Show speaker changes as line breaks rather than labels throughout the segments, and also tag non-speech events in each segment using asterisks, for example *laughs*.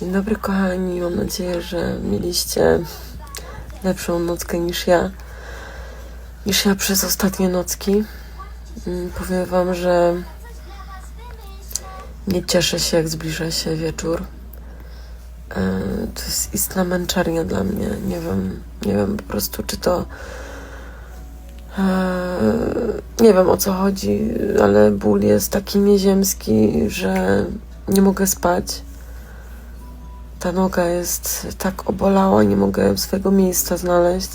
Dzień dobry kochani, mam nadzieję, że mieliście lepszą nockę niż ja. Niż ja przez ostatnie nocki. Mm, Powiem wam, że nie cieszę się jak zbliża się wieczór. E, To jest istna męczarnia dla mnie. Nie wiem, nie wiem po prostu czy to e, nie wiem o co chodzi, ale ból jest taki nieziemski, że nie mogę spać. Ta noga jest tak obolała, nie mogę swojego miejsca znaleźć.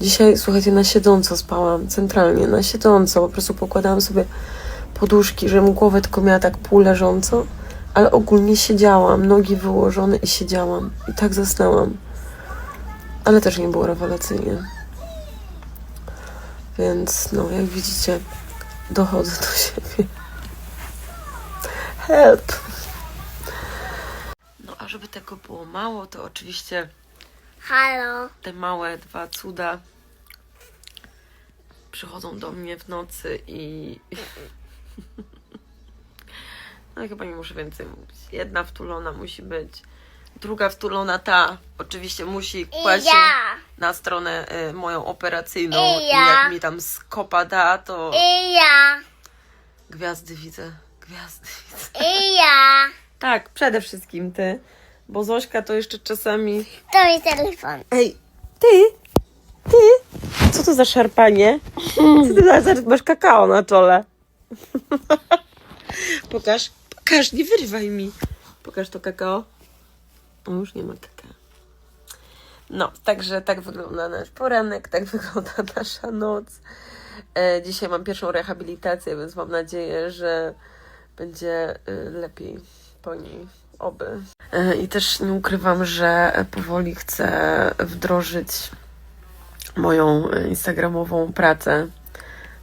Dzisiaj, słuchajcie, na siedząco spałam, centralnie, na siedząco. Po prostu pokładałam sobie poduszki, żebym głowę tylko miała tak półleżąco, ale ogólnie siedziałam, nogi wyłożone i siedziałam. I tak zasnęłam. Ale też nie było rewelacyjnie. Więc, no, jak widzicie, dochodzę do siebie. Help! A żeby tego było mało, to oczywiście
Halo.
te małe dwa cuda przychodzą do mnie w nocy i. *laughs* No i chyba nie muszę więcej mówić. Jedna wtulona musi być. Druga wtulona ta oczywiście musi kłaść się
ja.
na stronę y, moją operacyjną
I
i
ja.
jak mi tam skopa da, to
I ja.
gwiazdy widzę. Gwiazdy widzę.
I ja. *laughs*
Tak, przede wszystkim ty. Bo Zośka to jeszcze czasami
To jest telefon.
Ej, ty, ty, co to za szarpanie? Co ty za, masz kakao na czole? *laughs* Pokaż, pokaż, nie wyrywaj mi. Pokaż to kakao. O, już nie ma kakao. No, także tak wygląda nasz poranek, tak *laughs* wygląda nasza noc. E, dzisiaj mam pierwszą rehabilitację, więc mam nadzieję, że będzie y, lepiej po niej. Oby. E, I też nie ukrywam, że powoli chcę wdrożyć moją e, instagramową pracę.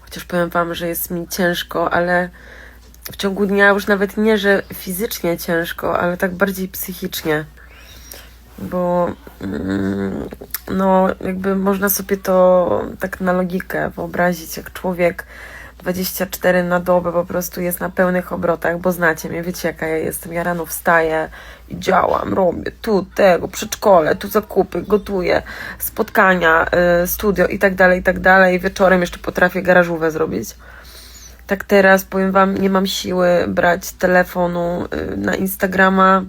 Chociaż powiem Wam, że jest mi ciężko, ale w ciągu dnia już nawet nie, że fizycznie ciężko, ale tak bardziej psychicznie. Bo mm, no, jakby można sobie to tak na logikę wyobrazić, jak człowiek 24 na dobę po prostu jest na pełnych obrotach, bo znacie mnie, wiecie jaka ja jestem. Ja rano wstaję i działam, robię tu tego, przedszkole, tu zakupy, gotuję, spotkania, y, studio i tak dalej, i tak dalej. Wieczorem jeszcze potrafię garażówę zrobić. Tak teraz powiem Wam, nie mam siły brać telefonu y, na Instagrama,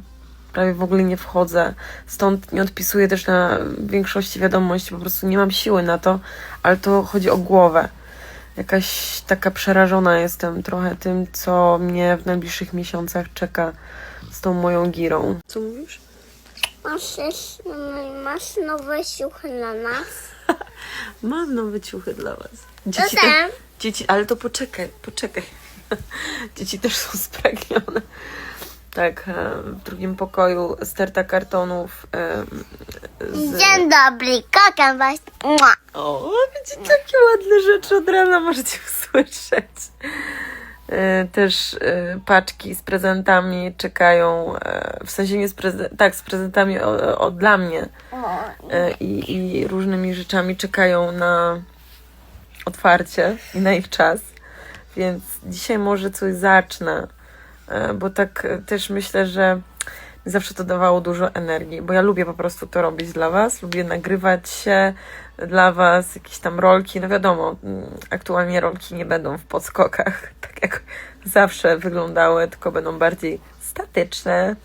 prawie w ogóle nie wchodzę, stąd nie odpisuję też na większości wiadomości, po prostu nie mam siły na to, ale to chodzi o głowę. Jakaś taka przerażona jestem trochę tym, co mnie w najbliższych miesiącach czeka z tą moją girą. Co mówisz?
Masz, masz nowe siuchy na nas? *laughs*
Mam nowe ciuchy dla Was. Dzieci,
tam.
dzieci, ale to poczekaj, poczekaj. *laughs* Dzieci też są spragnione. Tak, e, w drugim pokoju sterta kartonów e, z...
Dzień dobry, kocham was. Mua.
O, będzie takie ładne rzeczy od rana możecie *laughs* usłyszeć. E, Też paczki z prezentami czekają, w sensie nie z prezentami, tak, z prezentami o, o, dla mnie i, i różnymi rzeczami czekają na otwarcie i na ich czas. Więc dzisiaj może coś zacznę, bo tak e, też myślę, że zawsze to dawało dużo energii, bo ja lubię po prostu to robić dla Was, lubię nagrywać się dla Was, jakieś tam rolki, no wiadomo, mm, aktualnie rolki nie będą w podskokach, *laughs* tak jak zawsze wyglądały, tylko będą bardziej statyczne,